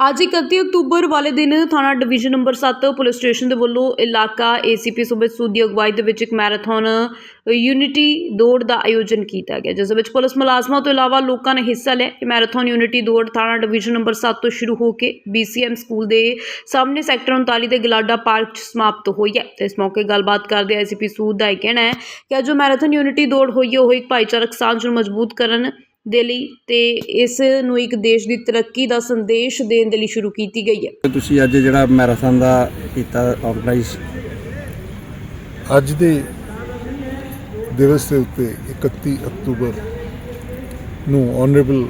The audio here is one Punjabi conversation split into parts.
ਅੱਜ 31 ਅਕਤੂਬਰ ਵਾਲੇ ਦਿਨ ਥਾਣਾ ਡਿਵੀਜ਼ਨ ਨੰਬਰ 7 ਪੁਲਿਸ ਸਟੇਸ਼ਨ ਦੇ ਵੱਲੋਂ ਇਲਾਕਾ ਏਸੀਪੀ ਸੁਬੇਤ ਸੂਦ ਦੀ ਅਗਵਾਈ ਦੇ ਵਿੱਚ ਇੱਕ ਮੈਰਾਥਨ ਯੂਨਿਟੀ ਦੌੜ ਦਾ ਆਯੋਜਨ ਕੀਤਾ ਗਿਆ, ਜਿਸ ਵਿੱਚ ਪੁਲਿਸ ਮੁਲਾਜ਼ਮਾਂ ਤੋਂ ਇਲਾਵਾ ਲੋਕਾਂ ਨੇ ਹਿੱਸਾ ਲਿਆ। ਇਹ ਮੈਰਾਥਨ, ਯੂਨਿਟੀ ਦੌੜ ਥਾਣਾ ਡਿਵੀਜ਼ਨ ਨੰਬਰ 7 ਤੋਂ ਸ਼ੁਰੂ ਹੋ ਕੇ BCM ਸਕੂਲ ਦੇ ਸਾਹਮਣੇ ਸੈਕਟਰ 39 ਦੇ ਗਲਾਡਾ ਪਾਰਕ 'ਚ ਸਮਾਪਤ ਹੋਈ ਹੈ। ਤੇ ਇਸ ਮੌਕੇ ਗੱਲਬਾਤ ਕਰਦੇ ਏਸੀਪੀ ਸੂਦ ਦਾ ਇਹ ਕਹਿਣਾ ਹੈ ਕਿ ਜੋ ਮੈਰਾਥਨ, ਯੂਨਿਟੀ ਦੌੜ ਹੋਈ ਹੈ, ਉਹ ਇੱਕ ਭਾਈਚਾਰਕ ਸਾਂਝ ਨੂੰ ਮਜ਼ਬੂਤ ਕਰਨ ਦੇ ਲਈ ਤੇ ਇਸ ਨੂੰ ਇੱਕ ਦੇਸ਼ ਦੀ ਤਰੱਕੀ ਦਾ ਸੰਦੇਸ਼ ਦੇਣ ਦੇ ਲਈ ਸ਼ੁਰੂ ਕੀਤੀ ਗਈ ਹੈ। ਤੁਸੀਂ ਅੱਜ ਜਿਹੜਾ ਮੈਰਾਥਨ ਦਾ ਕੀਤਾ ਆਰਗੇਨਾਈਜ਼ ਅੱਜ ਦੇ ਦਿਵਸ ਦੇ ਉੱਤੇ 31 ਅਕਤੂਬਰ ਨੂੰ ਆਨਰੇਬਲ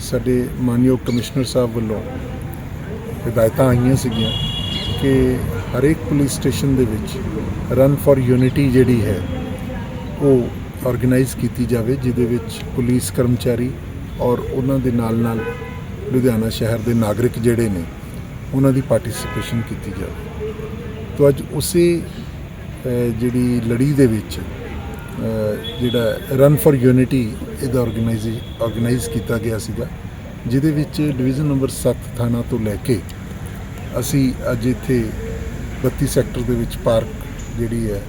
ਸਾਡੇ ਮਾਨਯੋਗ ਕਮਿਸ਼ਨਰ ਸਾਹਿਬ ਵੱਲੋਂ ਹਦਾਇਤਾਂ ਆਈਆਂ ਸੀਗੀਆਂ ਕਿ ਹਰੇਕ ਪੁਲਿਸ ਸਟੇਸ਼ਨ ਦੇ ਵਿੱਚ ਰਨ ਫॉर ਯੂਨਿਟੀ ਜਿਹੜੀ ਹੈ ਉਹ ਆਰਗੇਨਾਈਜ਼ ਕੀਤੀ ਜਾਵੇ, ਜਿਹਦੇ ਵਿੱਚ ਪੁਲਿਸ ਕਰਮਚਾਰੀ ਔਰ ਉਹਨਾਂ ਦੇ ਨਾਲ ਨਾਲ ਲੁਧਿਆਣਾ ਸ਼ਹਿਰ ਦੇ ਨਾਗਰਿਕ ਜਿਹੜੇ ਨੇ, ਉਹਨਾਂ ਦੀ ਪਾਰਟਿਸਿਪੇਸ਼ਨ ਕੀਤੀ ਜਾਵੇ। ਤੋ ਅੱਜ ਉਸੇ ਜਿਹੜੀ ਲੜੀ ਦੇ ਵਿੱਚ ਜਿਹੜਾ ਰਨ ਫॉर ਯੂਨਿਟੀ ਇਹਦਾ ਆਰਗੇਨਾਈਜ਼ ਆਰਗੇਨਾਈਜ਼ ਕੀਤਾ ਗਿਆ ਸੀਗਾ, ਜਿਹਦੇ ਵਿੱਚ ਡਿਵੀਜ਼ਨ ਨੰਬਰ 7 ਥਾਣਾ ਤੋਂ ਲੈ ਕੇ ਅਸੀਂ ਅੱਜ ਇੱਥੇ 32 ਸੈਕਟਰ ਦੇ ਵਿੱਚ ਪਾਰਕ ਜਿਹੜੀ ਹੈ,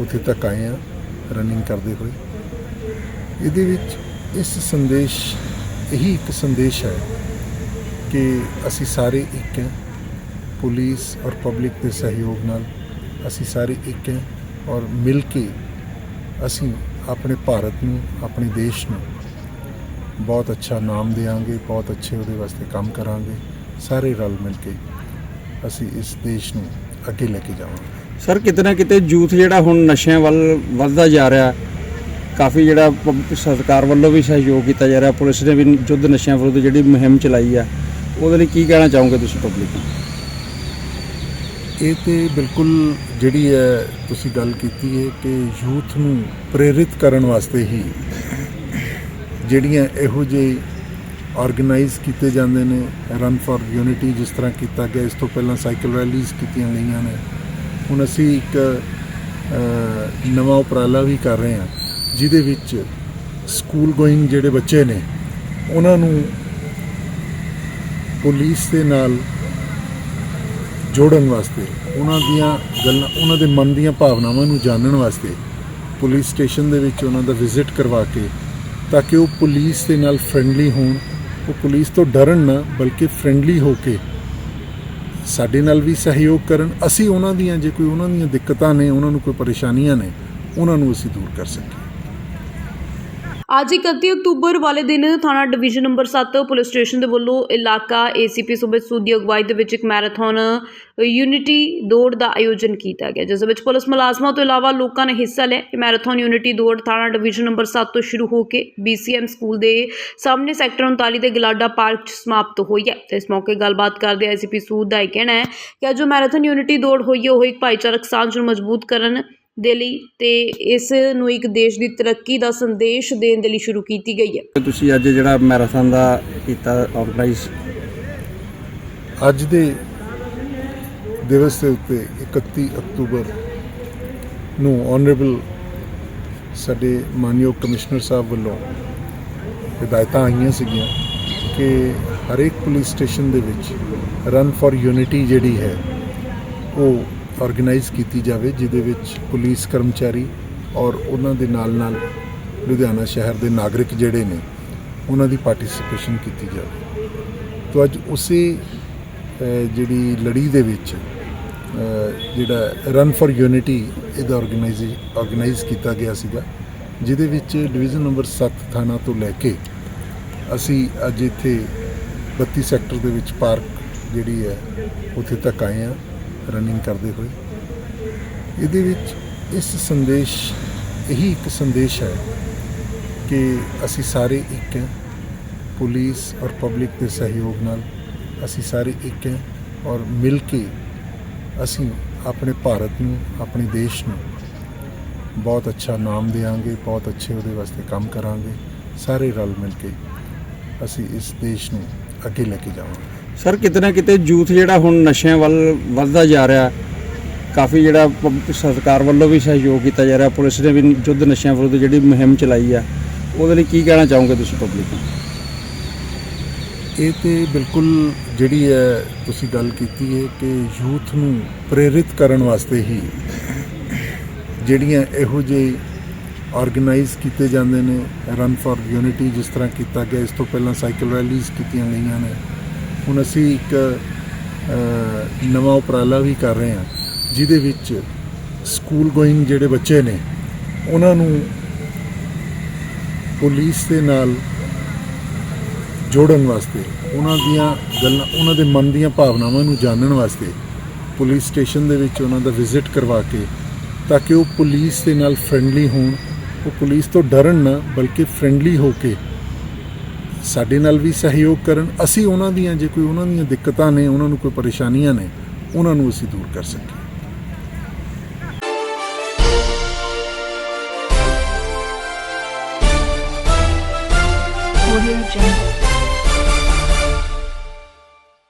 ਉੱਥੇ ਤੱਕ ਆਏ ਆ ਰਨਿੰਗ ਕਰਦੇ ਹੋਏ। ਇਹਦੇ ਵਿੱਚ ਇਸ ਸੰਦੇਸ਼, ਇਹੀ ਇੱਕ ਸੰਦੇਸ਼ ਹੈ ਕਿ ਅਸੀਂ ਸਾਰੇ ਇੱਕ ਹਾਂ, ਪੁਲਿਸ ਔਰ ਪਬਲਿਕ ਦੇ ਸਹਿਯੋਗ ਨਾਲ ਅਸੀਂ ਸਾਰੇ ਇੱਕ ਹਾਂ ਔਰ ਮਿਲ ਕੇ ਅਸੀਂ ਆਪਣੇ ਭਾਰਤ ਨੂੰ, ਆਪਣੇ ਦੇਸ਼ ਨੂੰ ਬਹੁਤ ਅੱਛਾ ਨਾਮ ਦੇਵਾਂਗੇ ਬਹੁਤ ਅੱਛੇ ਉਹਦੇ ਵਾਸਤੇ ਕੰਮ ਕਰਾਂਗੇ, ਸਾਰੇ ਰਲ ਮਿਲ ਕੇ ਅਸੀਂ ਇਸ ਦੇਸ਼ ਨੂੰ ਅੱਗੇ ਲੈ ਕੇ ਜਾਵਾਂਗੇ। ਸਰ, ਕਿਤੇ ਨਾ ਕਿਤੇ ਯੂਥ ਜਿਹੜਾ ਹੁਣ ਨਸ਼ਿਆਂ ਵੱਲ ਵੱਧਦਾ ਜਾ ਰਿਹਾ, ਕਾਫੀ ਜਿਹੜਾ ਪ- ਸਰਕਾਰ ਵੱਲੋਂ ਵੀ ਸਹਿਯੋਗ ਕੀਤਾ ਜਾ ਰਿਹਾ, ਪੁਲਿਸ ਨੇ ਵੀ ਯੁੱਧ ਨਸ਼ਿਆਂ ਵਿਰੁੱਧ ਜਿਹੜੀ ਮੁਹਿੰਮ ਚਲਾਈ ਆ, ਉਹਦੇ ਲਈ ਕੀ ਕਹਿਣਾ ਚਾਹੋਗੇ ਤੁਸੀਂ ਪਬਲਿਕ ਨੂੰ? ਇਹ ਤੇ ਬਿਲਕੁਲ ਜਿਹੜੀ ਹੈ, ਤੁਸੀਂ ਗੱਲ ਕੀਤੀ ਹੈ ਕਿ ਯੂਥ ਨੂੰ ਪ੍ਰੇਰਿਤ ਕਰਨ ਵਾਸਤੇ ਹੀ ਜਿਹੜੀਆਂ ਇਹੋ ਜਿਹੇ ਆਰਗੇਨਾਈਜ਼ ਕੀਤੇ ਜਾਂਦੇ ਨੇ ਰਨ ਫॉर ਯੂਨਿਟੀ ਜਿਸ ਤਰ੍ਹਾਂ ਕੀਤਾ ਗਿਆ, ਇਸ ਤੋਂ ਪਹਿਲਾਂ ਸਾਈਕਲ ਰੈਲੀਜ਼ ਕੀਤੀਆਂ ਗਈਆਂ ਨੇ ਹੁਣ ਅਸੀਂ ਇੱਕ ਨਵਾਂ ਉਪਰਾਲਾ ਵੀ ਕਰ ਰਹੇ ਹਾਂ, ਜਿਹਦੇ ਵਿੱਚ ਸਕੂਲ ਗੋਇੰਗ ਜਿਹੜੇ ਬੱਚੇ ਨੇ, ਉਹਨਾਂ ਨੂੰ ਪੁਲਿਸ ਦੇ ਨਾਲ ਜੋੜਨ ਵਾਸਤੇ, ਉਹਨਾਂ ਦੀਆਂ ਗੱਲਾਂ, ਉਹਨਾਂ ਦੇ ਮਨ ਦੀਆਂ ਭਾਵਨਾਵਾਂ ਨੂੰ ਜਾਣਨ ਵਾਸਤੇ ਪੁਲਿਸ ਸਟੇਸ਼ਨ ਦੇ ਵਿੱਚ ਉਹਨਾਂ ਦਾ ਵਿਜ਼ਿਟ ਕਰਵਾ ਕੇ, ਤਾਂ ਕਿ ਉਹ ਪੁਲਿਸ ਦੇ ਨਾਲ ਫ੍ਰੈਂਡਲੀ ਹੋਣ, ਉਹ ਪੁਲਿਸ ਤੋਂ ਡਰਨ ਨਾ, ਬਲਕਿ ਫ੍ਰੈਂਡਲੀ ਹੋ ਕੇ ਸਾਡੇ ਨਾਲ ਵੀ ਸਹਿਯੋਗ ਕਰਨ। ਅਸੀਂ ਉਹਨਾਂ ਦੀਆਂ ਜੇ ਕੋਈ ਉਹਨਾਂ ਦੀਆਂ ਦਿੱਕਤਾਂ ਨੇ, ਉਹਨਾਂ ਨੂੰ ਕੋਈ ਪਰੇਸ਼ਾਨੀਆਂ ਨੇ, ਉਹਨਾਂ ਨੂੰ ਅਸੀਂ ਦੂਰ ਕਰ ਸਕੀਏ। ਅੱਜ 31 ਅਕਤੂਬਰ ਵਾਲੇ ਦਿਨ ਥਾਣਾ ਡਿਵੀਜ਼ਨ ਨੰਬਰ 7 ਪੁਲਿਸ ਸਟੇਸ਼ਨ ਦੇ ਵੱਲੋਂ ਇਲਾਕਾ ਏਸੀਪੀ ਸੁਬੇਤ ਸੂਦ ਦੀ ਅਗਵਾਈ ਦੇ ਵਿੱਚ ਇੱਕ ਮੈਰਾਥਨ ਯੂਨਿਟੀ ਦੌੜ ਦਾ ਆਯੋਜਨ ਕੀਤਾ ਗਿਆ, ਜਿਸ ਵਿੱਚ ਪੁਲਿਸ ਮੁਲਾਜ਼ਮਾਂ ਤੋਂ ਇਲਾਵਾ ਲੋਕਾਂ ਨੇ ਹਿੱਸਾ ਲਿਆ। ਇਹ ਮੈਰਾਥਨ, ਯੂਨਿਟੀ ਦੌੜ ਥਾਣਾ ਡਿਵੀਜ਼ਨ ਨੰਬਰ 7 ਤੋਂ ਸ਼ੁਰੂ ਹੋ ਕੇ BCM ਸਕੂਲ ਦੇ ਸਾਹਮਣੇ ਸੈਕਟਰ 39 ਦੇ ਗਲਾਡਾ ਪਾਰਕ 'ਚ ਸਮਾਪਤ ਹੋਈ ਹੈ। ਤੇ ਇਸ ਮੌਕੇ ਗੱਲਬਾਤ ਕਰਦੇ ਏਸੀਪੀ ਸੂਦ ਦਾ ਇਹ ਕਹਿਣਾ ਹੈ ਕਿ ਅੱਜ ਜੋ ਮੈਰਾਥਨ, ਯੂਨਿਟੀ ਦੌੜ ਹੋਈ ਹੈ, ਉਹ ਇੱਕ ਭਾਈਚਾਰਕ ਸਾਂਝ ਨੂੰ ਮਜ਼ਬੂਤ ਕਰਨ ਦੇ ਲਈ ਤੇ ਇਸ ਨੂੰ ਇੱਕ ਦੇਸ਼ ਦੀ ਤਰੱਕੀ ਦਾ ਸੰਦੇਸ਼ ਦੇਣ ਦੇ ਲਈ ਸ਼ੁਰੂ ਕੀਤੀ ਗਈ ਹੈ। ਤੁਸੀਂ ਅੱਜ ਜਿਹੜਾ ਮੈਰਾਥਨ ਦਾ ਕੀਤਾ ਆਰਗੇਨਾਈਜ਼ ਅੱਜ ਦੇ ਦਿਵਸ ਦੇ ਉੱਤੇ 31 ਅਕਤੂਬਰ ਨੂੰ ਆਨਰੇਬਲ ਸਾਡੇ ਮਾਨਯੋਗ ਕਮਿਸ਼ਨਰ ਸਾਹਿਬ ਵੱਲੋਂ ਹਦਾਇਤਾਂ ਆਈਆਂ ਸੀਗੀਆਂ ਕਿ ਹਰੇਕ ਪੁਲਿਸ ਸਟੇਸ਼ਨ ਦੇ ਵਿੱਚ ਰਨ ਫॉर ਯੂਨਿਟੀ ਜਿਹੜੀ ਹੈ ਉਹ ਆਰਗੇਨਾਈਜ਼ ਕੀਤੀ ਜਾਵੇ, ਜਿਹਦੇ ਵਿੱਚ ਪੁਲਿਸ ਕਰਮਚਾਰੀ ਔਰ ਉਹਨਾਂ ਦੇ ਨਾਲ ਨਾਲ ਲੁਧਿਆਣਾ ਸ਼ਹਿਰ ਦੇ ਨਾਗਰਿਕ ਜਿਹੜੇ ਨੇ, ਉਹਨਾਂ ਦੀ ਪਾਰਟਿਸਿਪੇਸ਼ਨ ਕੀਤੀ ਜਾਵੇ। ਤੋ ਅੱਜ ਉਸੇ ਜਿਹੜੀ ਲੜੀ ਦੇ ਵਿੱਚ ਜਿਹੜਾ ਰਨ ਫॉर ਯੂਨਿਟੀ ਇਹਦਾ ਆਰਗੇਨਾਈਜ਼ ਆਰਗੇਨਾਈਜ਼ ਕੀਤਾ ਗਿਆ ਸੀਗਾ, ਜਿਹਦੇ ਵਿੱਚ ਡਿਵੀਜ਼ਨ ਨੰਬਰ 7 ਥਾਣਾ ਤੋਂ ਲੈ ਕੇ ਅਸੀਂ ਅੱਜ ਇੱਥੇ 32 ਸੈਕਟਰ ਦੇ ਵਿੱਚ ਪਾਰਕ ਜਿਹੜੀ ਹੈ, ਉੱਥੇ ਤੱਕ ਆਏ ਆ ਰਨਿੰਗ ਕਰਦੇ ਹੋਏ। ਇਹਦੇ ਵਿੱਚ ਇਸ ਸੰਦੇਸ਼, ਇਹੀ ਇੱਕ ਸੰਦੇਸ਼ ਹੈ ਕਿ ਅਸੀਂ ਸਾਰੇ ਇੱਕ ਹਾਂ। ਪੁਲਿਸ ਔਰ ਪਬਲਿਕ ਦੇ ਸਹਿਯੋਗ ਨਾਲ ਅਸੀਂ ਸਾਰੇ ਇੱਕ ਹਾਂ ਔਰ ਮਿਲ ਕੇ ਅਸੀਂ ਆਪਣੇ ਭਾਰਤ ਨੂੰ, ਆਪਣੇ ਦੇਸ਼ ਨੂੰ ਬਹੁਤ ਅੱਛਾ ਨਾਮ ਦੇਵਾਂਗੇ ਬਹੁਤ ਅੱਛੇ ਉਹਦੇ ਵਾਸਤੇ ਕੰਮ ਕਰਾਂਗੇ। ਸਾਰੇ ਰਲ ਮਿਲ ਕੇ ਅਸੀਂ ਇਸ ਦੇਸ਼ ਨੂੰ ਅੱਗੇ ਲੈ ਕੇ ਜਾਵਾਂਗੇ। ਸਰ, ਕਿਤੇ ਨਾ ਕਿਤੇ ਯੂਥ ਜਿਹੜਾ ਹੁਣ ਨਸ਼ਿਆਂ ਵੱਲ ਵੱਧਦਾ ਜਾ ਰਿਹਾ, ਕਾਫੀ ਜਿਹੜਾ ਪ- ਸਰਕਾਰ ਵੱਲੋਂ ਵੀ ਸਹਿਯੋਗ ਕੀਤਾ ਜਾ ਰਿਹਾ, ਪੁਲਿਸ ਨੇ ਵੀ ਯੁੱਧ ਨਸ਼ਿਆਂ ਵਿਰੁੱਧ ਜਿਹੜੀ ਮੁਹਿੰਮ ਚਲਾਈ ਆ, ਉਹਦੇ ਲਈ ਕੀ ਕਹਿਣਾ ਚਾਹੋਗੇ ਤੁਸੀਂ ਪਬਲਿਕ ਨੂੰ? ਇਹ ਤੇ ਬਿਲਕੁਲ ਜਿਹੜੀ ਹੈ, ਤੁਸੀਂ ਗੱਲ ਕੀਤੀ ਹੈ ਕਿ ਯੂਥ ਨੂੰ ਪ੍ਰੇਰਿਤ ਕਰਨ ਵਾਸਤੇ ਹੀ ਜਿਹੜੀਆਂ ਇਹੋ ਜਿਹੇ ਆਰਗੇਨਾਈਜ਼ ਕੀਤੇ ਜਾਂਦੇ ਨੇ ਰਨ ਫॉर ਯੂਨਿਟੀ ਜਿਸ ਤਰ੍ਹਾਂ ਕੀਤਾ ਗਿਆ, ਇਸ ਤੋਂ ਪਹਿਲਾਂ ਸਾਈਕਲ ਰੈਲੀਜ਼ ਕੀਤੀਆਂ ਗਈਆਂ ਨੇ ਹੁਣ ਅਸੀਂ ਇੱਕ ਨਵਾਂ ਉਪਰਾਲਾ ਵੀ ਕਰ ਰਹੇ ਹਾਂ, ਜਿਹਦੇ ਵਿੱਚ ਸਕੂਲ ਗੋਇੰਗ ਜਿਹੜੇ ਬੱਚੇ ਨੇ, ਉਹਨਾਂ ਨੂੰ ਪੁਲਿਸ ਦੇ ਨਾਲ ਜੋੜਨ ਵਾਸਤੇ, ਉਹਨਾਂ ਦੀਆਂ ਗੱਲਾਂ, ਉਹਨਾਂ ਦੇ ਮਨ ਦੀਆਂ ਭਾਵਨਾਵਾਂ ਨੂੰ ਜਾਣਨ ਵਾਸਤੇ ਪੁਲਿਸ ਸਟੇਸ਼ਨ ਦੇ ਵਿੱਚ ਉਹਨਾਂ ਦਾ ਵਿਜ਼ਿਟ ਕਰਵਾ ਕੇ, ਤਾਂ ਕਿ ਉਹ ਪੁਲਿਸ ਦੇ ਨਾਲ ਫ੍ਰੈਂਡਲੀ ਹੋਣ, ਉਹ ਪੁਲਿਸ ਤੋਂ ਡਰਨ ਨਾ, ਬਲਕਿ ਫ੍ਰੈਂਡਲੀ ਹੋ ਕੇ ਸਾਡੇ ਨਾਲ ਵੀ ਸਹਿਯੋਗ ਕਰਨ ਅਸੀਂ ਉਹਨਾਂ ਦੀਆਂ, ਜੇ ਕੋਈ ਉਹਨਾਂ ਦੀਆਂ ਦਿੱਕਤਾਂ ਨੇ, ਉਹਨਾਂ ਨੂੰ ਕੋਈ ਪਰੇਸ਼ਾਨੀਆਂ ਨੇ, ਉਹਨਾਂ ਨੂੰ ਅਸੀਂ ਦੂਰ ਕਰ ਸਕੀਏ Audio Jungle.